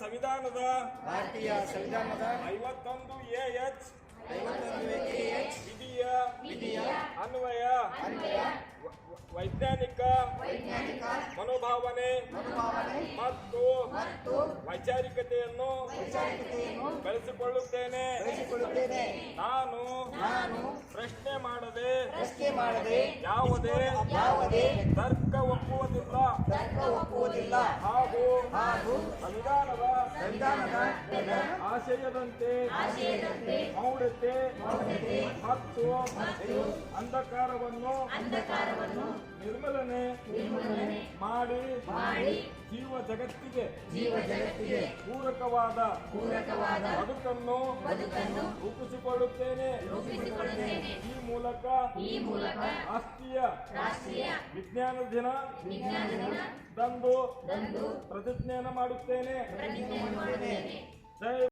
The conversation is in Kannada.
ಸಂವಿಧಾನದ ಭಾರತೀಯ ಸಂವಿಧಾನದ ಐವತ್ತೊಂದು ಎ ಎಚ್ ಐವತ್ತೊಂದು ಎಚ್ ವಿಧಿಯ ವಿಧಿಯ ಅನ್ವಯ ಅನ್ವಯ ವೈಜ್ಞಾನಿಕ ವೈಜ್ಞಾನಿಕ ಮನೋಭಾವನೆ ಮನೋಭಾವನೆ ಮತ್ತು ಮತ್ತು ವೈಚಾರಿಕತೆಯನ್ನು ವೈಚಾರಿಕತೆಯನ್ನು ಬೆಳೆಸಿಕೊಳ್ಳುತ್ತೇನೆ. ಬೆಳೆಸಿಕೊಳ್ಳುತ್ತೇನೆ. ನಾನು ನಾನು ಪ್ರಶ್ನೆ ಮಾಡದೆ ಪ್ರಶ್ನೆ ಮಾಡದೆ ಯಾವುದೇ ಯಾವುದೇ ತರ್ಕ ಒಪ್ಪುವುದಿಲ್ಲ. ತರ್ಕ ಒಪ್ಪುವುದಿಲ್ಲ. ಸಂವಿಧಾನದ ಆಶಯದಂತೆ ಮೌಢ್ಯತೆ ಮತ್ತು ಅಂಧಕಾರವನ್ನು ನಿರ್ಮಲನೆ ಮಾಡಿ ಜೀವ ಜಗತ್ತಿಗೆ ಜೀವ ಜಗತ್ತಿಗೆ ಪೂರಕವಾದ ಪೂರಕವಾದ ಬದುಕನ್ನು ಬದುಕನ್ನು ರೂಪಿಸಿಕೊಳ್ಳುತ್ತೇನೆ. ರೂಪಿಸಿಕೊಳ್ಳುತ್ತೇನೆ. ಮೂಲಕ ಈ ಮೂಲಕ ರಾಷ್ಟ್ರೀಯ ರಾಷ್ಟ್ರೀಯ ವಿಜ್ಞಾನ ದಿನ ವಿಜ್ಞಾನ ದಿನ ದಂದು ದಂದು ಪ್ರತಿಜ್ಞೆಯನ್ನು ಮಾಡುತ್ತೇನೆ. ಪ್ರತಿಜ್ಞೆ ಮಾಡುತ್ತೇನೆ.